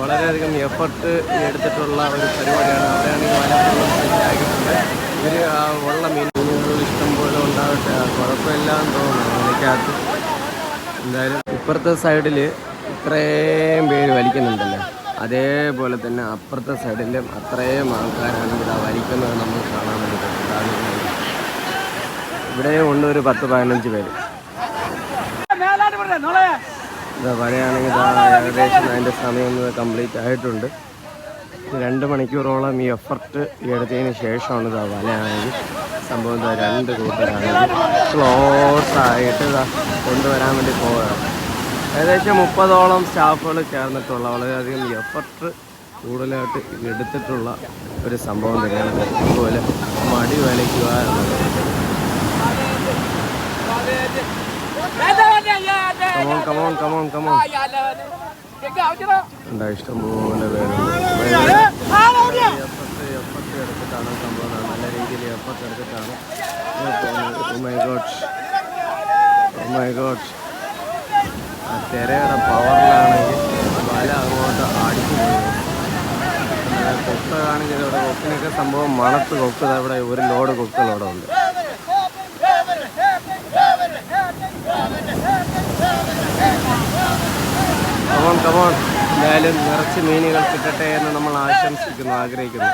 വളരെയധികം എഫർട്ട് എടുത്തിട്ടുള്ള ഒരു പരിപാടിയാണ്. അവരാണെങ്കിൽ വലപ്പുറം സെറ്റാക്കിയിട്ടുണ്ട് ഇവർ ആ ഉള്ള മീനുകൾ ഇഷ്ടം പോലെ ഉണ്ടാവട്ടെ കുഴപ്പമില്ല എന്ന് തോന്നുന്നു. എനിക്കകത്ത് എന്തായാലും ഇപ്പുറത്തെ സൈഡിൽ ഇത്രയും പേര് വലിക്കുന്നുണ്ടല്ലോ. അതേപോലെ തന്നെ അപ്പുറത്തെ സൈഡിലും അത്രയും ആൾക്കാരാണ് ഇവിടെ വലിക്കുന്നത് നമ്മൾ കാണാൻ വേണ്ടി. ഇവിടെയും ഉണ്ട് ഒരു പത്ത് പതിനഞ്ച് പേര്. ഇതാ വരയാണെങ്കിൽ ഏകദേശം അതിന്റെ സമയം കംപ്ലീറ്റ് ആയിട്ടുണ്ട്. രണ്ട് മണിക്കൂറോളം ഈ എഫർട്ട് എടുത്തതിന് ശേഷമാണ് ഇതാ വലയാണെങ്കിൽ സംഭവം ഇതാ രണ്ട് കൂട്ടരാണെങ്കിൽ ക്ലോസ് ആയിട്ട് ഇതാ കൊണ്ടുവരാൻ വേണ്ടി പോവുകയാണ്. ഏകദേശം മുപ്പതോളം സ്റ്റാഫുകൾ ചേർന്നിട്ടുള്ള വളരെയധികം എഫർട്ട് കൂടുതലായിട്ട് എടുത്തിട്ടുള്ള ഒരു സംഭവം തന്നെയാണ്. അതുപോലെ മടി വലയ്ക്കുക എന്നുള്ളത്. കമോൺ കമോൺ കമോൺ കമോൺ എന്താ ഇഷ്ടംപോലെ പോലെ എഫർട്ട് എടുത്തിട്ടാണ് സംഭവം നല്ല രീതിയിൽ എഫർട്ട് എടുത്തിട്ടാണ് മൈ ഗോഡ് മൈ ഗോഡ് തിരയുടെ പവറിലാണെങ്കിൽ വല അങ്ങോട്ട് അടിച്ചു കൊക്കാണെങ്കിൽ ഇവിടെ കൊക്കിനൊക്കെ സംഭവം മണത്ത് കൊക്ക് അവിടെ ഇവിടെ ഒരു ലോഡ് കൊക്കുകൾ ഇവിടെ ഉണ്ട് കമോൺ കമോൺ എന്തായാലും നിറച്ച് മീനുകൾ കിട്ടട്ടെ എന്ന് നമ്മൾ ആശംസിക്കുന്നു ആഗ്രഹിക്കുന്നു.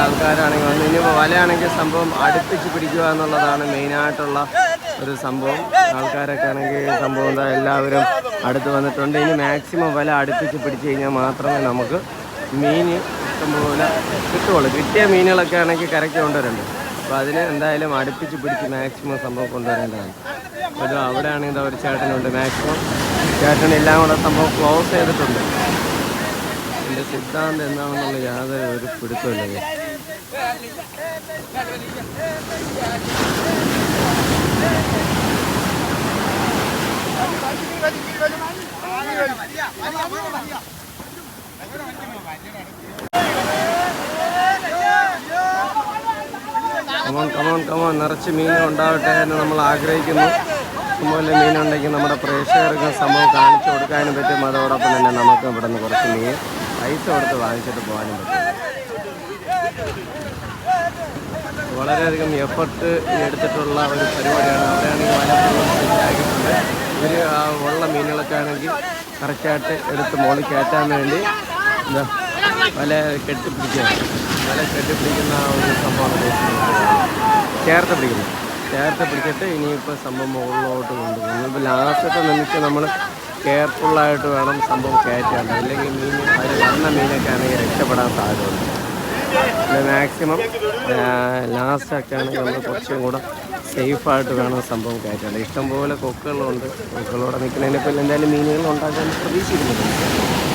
ആൾക്കാരാണെങ്കിൽ വന്ന് ഇനി വലയാണെങ്കിൽ സംഭവം അടുപ്പിച്ച് പിടിക്കുക എന്നുള്ളതാണ് മെയിനായിട്ടുള്ള ഒരു സംഭവം. ആൾക്കാരൊക്കെ ആണെങ്കിൽ സംഭവം എന്താ എല്ലാവരും അടുത്ത് വന്നിട്ടുണ്ട്. ഇനി മാക്സിമം വല അടുപ്പിച്ച് പിടിച്ചു കഴിഞ്ഞാൽ മാത്രമേ നമുക്ക് മീൻ ഇഷ്ടംപോലെ കിട്ടുകയുള്ളൂ. കിട്ടിയ മീനുകളൊക്കെ ആണെങ്കിൽ കരയ്ക്ക് കൊണ്ടുവരണ്ട്? അപ്പോൾ അതിന് എന്തായാലും അടുപ്പിച്ച് പിടിച്ച് മാക്സിമം സംഭവം കൊണ്ടുവരേണ്ടതാണ്. ഒരു അവിടെ ആണെങ്കിൽ ഒരു ചേട്ടനുണ്ട്. മാക്സിമം ചേട്ടൻ എല്ലാം കൂടെ സംഭവം ക്ലോസ് ചെയ്തിട്ടുണ്ട്. എന്റെ സിദ്ധാന്തം എന്താണെന്നുള്ള യാതൊരു ഒരു പിടുത്തമില്ല കമോൺ കമോൺ കമോൺ നിറച്ച് മീൻ ഉണ്ടാവട്ടെ എന്ന് നമ്മൾ ആഗ്രഹിക്കുന്നു. ഇതുപോലെ മീനുണ്ടെങ്കിൽ നമ്മുടെ പ്രേക്ഷകർക്ക് സംഭവം കാണിച്ചു കൊടുക്കാനും പറ്റും. അതോടൊപ്പം തന്നെ നമുക്ക് ഇവിടെ നിന്ന് കുറച്ച് മീൻ പൈസ കൊടുത്ത് വാങ്ങിച്ചിട്ട് പോകാനും പറ്റും. വളരെയധികം എഫർട്ട് എടുത്തിട്ടുള്ള ഒരു പരിപാടിയാണ്. അവിടെയാണെങ്കിൽ വലപ്പുറം സെറ്റാക്കിയിട്ടുണ്ട് ഇവർ ഉള്ള മീനുകളൊക്കെ ആണെങ്കിൽ കറക്റ്റായിട്ട് എടുത്ത് മുകളിൽ കയറ്റാൻ വേണ്ടി എന്താ വല കെട്ടിപ്പിടിക്കുക വല കെട്ടിപ്പിടിക്കുന്ന ഒരു സംഭവമാണ്. ഉദ്ദേശിക്കുന്നത് ചേർത്ത് പിടിക്കുന്നത് ചേർത്ത് പിടിച്ചിട്ട് ഇനിയിപ്പോൾ സംഭവം മുകളിലോട്ട് കൊണ്ടുപോകുന്നു ഇപ്പോൾ ലാസ്റ്റത്തെ നിമിഷം നമ്മൾ കെയർഫുള്ളായിട്ട് വേണം സംഭവം കയറ്റാണ്ട് അല്ലെങ്കിൽ മീൻ അതിൽ വന്ന മീനൊക്കെ ആണെങ്കിൽ രക്ഷപ്പെടാൻ സാധ്യതയുണ്ട്. പിന്നെ മാക്സിമം ലാസ്റ്റൊക്കെ ആണെങ്കിൽ നമ്മൾ കുറച്ചും കൂടെ സേഫായിട്ട് വേണം സംഭവം കയറ്റാണ്ട് ഇഷ്ടംപോലെ കൊക്കുകളുണ്ട്. കൊക്കുകളോടെ പിന്നെ എന്തായാലും മീനുകൾ ഉണ്ടാക്കാൻ പ്രതീക്ഷിക്കുന്നുണ്ട്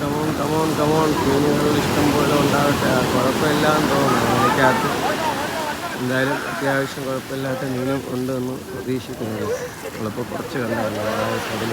കമോൺ കമോൺ കമോൺ ഇഷ്ടം പോലെ ഉണ്ടാവട്ടെ ആ കുഴപ്പമില്ല എന്ന് തോന്നുന്നു എനിക്കകത്ത് എന്തായാലും അത്യാവശ്യം കുഴപ്പമില്ലാത്ത മീനും ഉണ്ടെന്ന് പ്രതീക്ഷിക്കുന്നത് നമ്മളിപ്പോൾ കുറച്ച് കണ്ടതല്ല അതായത് സൈഡിൽ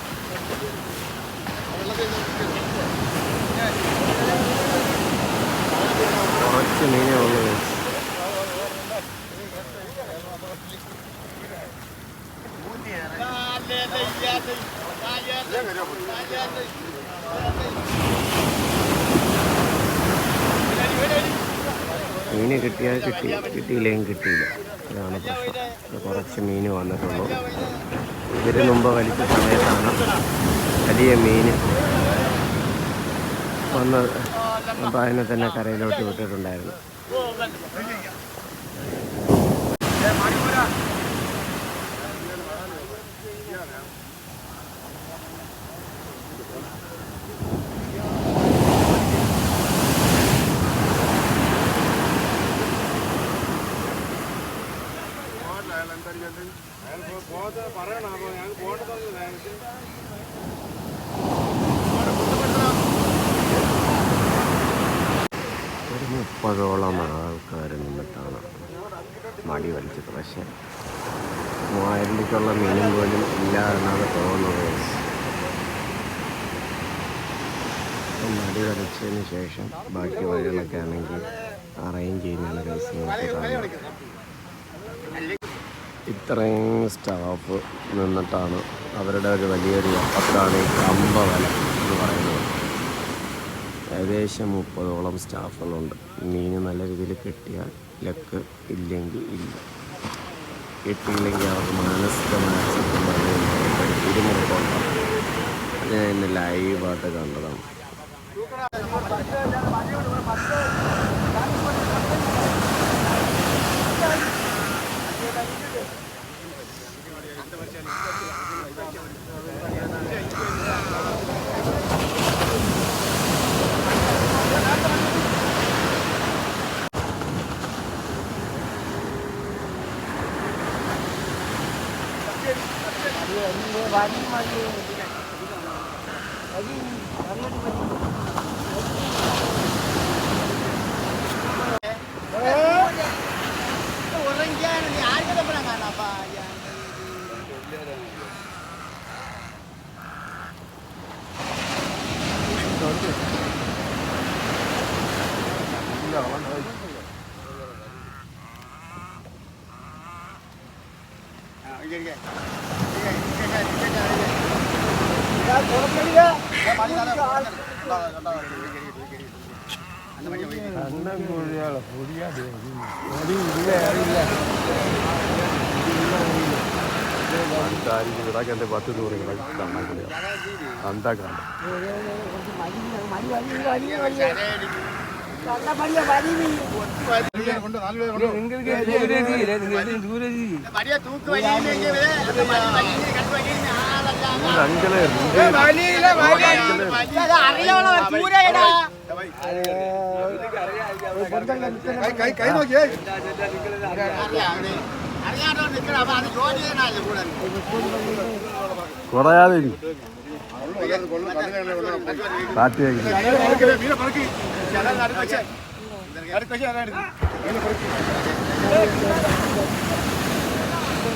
മീന് കിട്ടിയാൽ കിട്ടി കിട്ടിയില്ലെങ്കിൽ കിട്ടിയില്ല. ഇതാണ് പ്രശ്നം. കുറച്ച് മീൻ വന്നിട്ടുള്ളൂ. ഇതിന് മുമ്പ് വലിച്ച സമയത്താണ് വലിയ മീൻ വന്നത് അപ്പോൾ അതിനെ തന്നെ കരയിലോട്ട് വിട്ടിട്ടുണ്ടായിരുന്നു ഒരു മുപ്പതോളം ആൾക്കാർ നിന്നിട്ടാണ് മടി വലിച്ചത്. പക്ഷേ മൂവായിരം രൂപയ്ക്കുള്ള മീനും പോലും ഇല്ല എന്നാണ് തോന്നുന്നത്. മടി വലിച്ചതിന് ശേഷം ബാക്കി വഴികളൊക്കെ ആണെങ്കിൽ അറേഞ്ച് ചെയ്യുന്നതാണ് കേസ് ഇത്രയും സ്റ്റാഫ് നിന്നിട്ടാണ് അവരുടെ ഒരു വലിയൊരു അപ്പത്താണ് ഈ കമ്പ എന്ന് പറയുന്നത്. ഏകദേശം മുപ്പതോളം സ്റ്റാഫുകളുണ്ട്. മീൻ നല്ല രീതിയിൽ കിട്ടിയാൽ ലക്ക് ഇല്ലെങ്കിൽ ഇല്ല. കിട്ടിയില്ലെങ്കിൽ അവർക്ക് മാനസികമായ ഞാൻ ഇന്ന് ലൈവായിട്ട് കണ്ടതാണ്. എന്റെ പത്ത് നൂറ് എന്താ കാണും കൈ നോക്കിയേ അറിയാണ്ടോ നിൽക്കണം അപ്പൊ അത് ജോലി ചെയ്യണല്ലോ കൂടെ കുറയാതെ ഇരി. കാറ്റ് കഴിക്കും മീനെ പറക്കി അടുത്ത അടുത്ത മീനെ പറക്കി.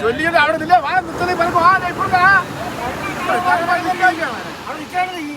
ചൊല്ലിയത് അവിടെ നില്ല വാ നൊത്തലി പറക്കും ആ ഇപ്പുറത്താ അവിടെ നിൽക്കാണ് നീ